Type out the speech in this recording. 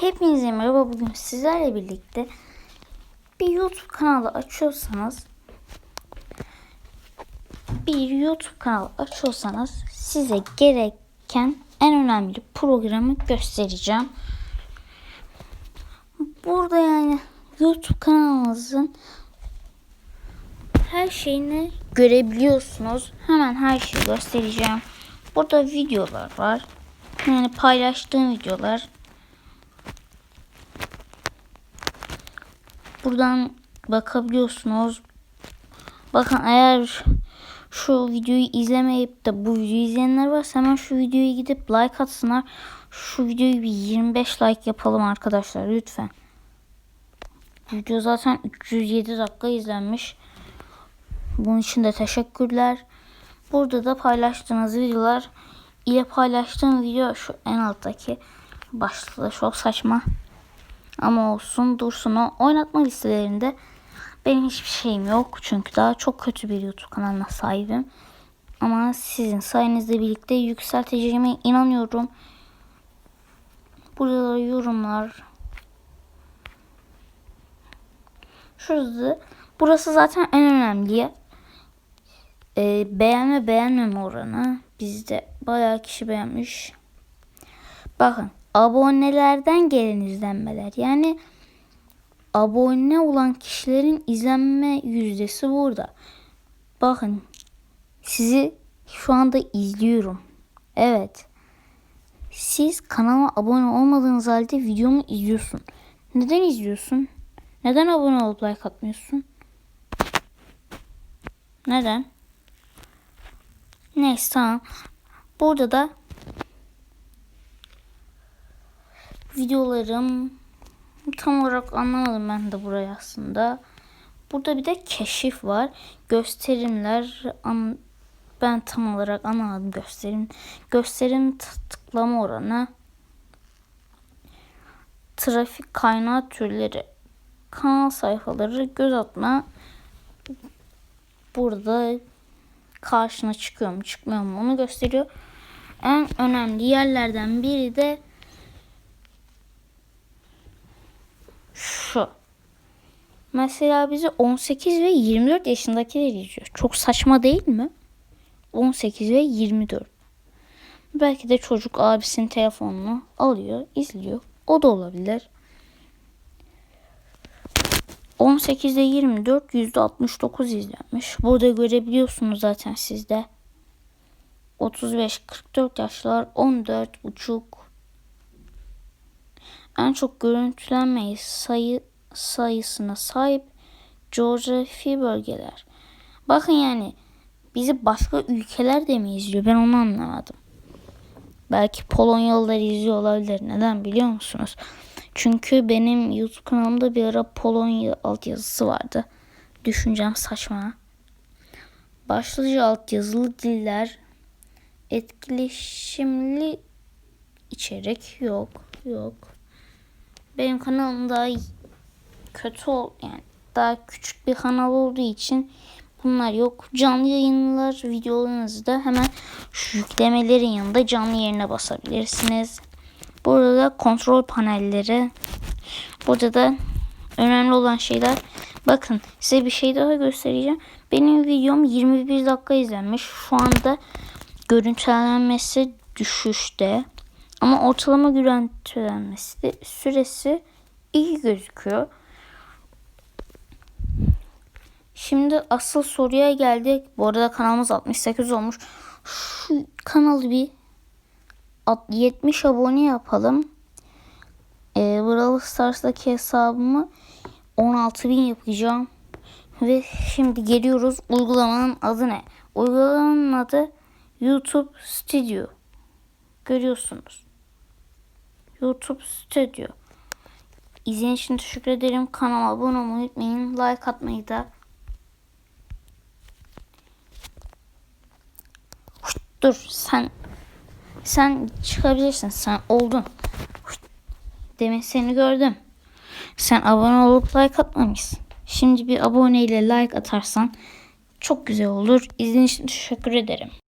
Hepinize merhaba. Bugün sizlerle birlikte bir YouTube kanalı açıyorsanız bir YouTube kanalı açıyorsanız size gereken en önemli programı göstereceğim. Burada yani YouTube kanalınızın her şeyini görebiliyorsunuz. Hemen her şeyi göstereceğim. Burada videolar var. Yani paylaştığım videolar. Buradan bakabiliyorsunuz. Bakın eğer şu videoyu izlemeyip de bu videoyu izleyenler varsa hemen şu videoyu gidip like atsınlar. Şu videoyu bir 25 like yapalım arkadaşlar lütfen. Video zaten 307 dakika izlenmiş. Bunun için de teşekkürler. Burada da paylaştığınız videolar ile paylaştığım video şu en alttaki başlığı çok saçma. Ama olsun dursun o oynatma listelerinde benim hiçbir şeyim yok. Çünkü daha çok kötü bir YouTube kanalına sahibim. Ama sizin sayenizde birlikte yükselteceğime inanıyorum. Burada da yorumlar. Şurada burası zaten en önemli. Ee, beğenme beğenmeme oranı. Bizde bayağı kişi beğenmiş. Bakın abonelerden gelen izlenmeler. Yani abone olan kişilerin izlenme yüzdesi burada. Bakın sizi şu anda izliyorum. Evet. Siz kanala abone olmadığınız halde videomu izliyorsun. Neden izliyorsun? Neden abone olup like atmıyorsun? Neden? Neyse tamam. Burada da videolarım tam olarak anlamadım ben de burayı aslında. Burada bir de keşif var. Gösterimler an, ben tam olarak anlamadım gösterim. Gösterim tıklama oranı. Trafik kaynağı türleri. Kanal sayfaları göz atma. Burada karşına çıkıyor mu çıkmıyor mu onu gösteriyor. En önemli yerlerden biri de şu. Mesela bizi 18 ve 24 yaşındakiler izliyor. Çok saçma değil mi? 18 ve 24. Belki de çocuk abisinin telefonunu alıyor, izliyor. O da olabilir. 18'de 24 %69 izlenmiş. Burada görebiliyorsunuz zaten sizde. 35-44 yaşlar 14 buçuk. En çok görüntülenmeyi sayı sayısına sahip coğrafi bölgeler. Bakın yani bizi başka ülkeler de mi izliyor? Ben onu anlamadım. Belki Polonyalılar izliyor olabilir. Neden biliyor musunuz? Çünkü benim YouTube kanalımda bir ara Polonya altyazısı vardı. Düşüncem saçma. Başlıca altyazılı diller, etkileşimli içerik yok, yok. Benim kanalım daha kötü ol yani daha küçük bir kanal olduğu için bunlar yok. Canlı yayınlar videolarınızı da hemen şu yüklemelerin yanında canlı yerine basabilirsiniz. Burada da kontrol panelleri. Burada da önemli olan şeyler. Bakın size bir şey daha göstereceğim. Benim videom 21 dakika izlenmiş. Şu anda görüntülenmesi düşüşte. Ama ortalama görüntülenmesi süresi iyi gözüküyor. Şimdi asıl soruya geldik. Bu arada kanalımız 68 olmuş. Şu kanalı bir 70 abone yapalım. Ee, Brawl Stars'daki hesabımı 16.000 yapacağım. Ve şimdi geliyoruz. Uygulamanın adı ne? Uygulamanın adı YouTube Studio. Görüyorsunuz. YouTube Studio. İzlediğiniz için teşekkür ederim. Kanala abone olmayı unutmayın. Like atmayı da. Dur sen sen çıkabilirsin. Sen oldun. Demin seni gördüm. Sen abone olup like atmamışsın. Şimdi bir aboneyle like atarsan çok güzel olur. İzlediğiniz için teşekkür ederim.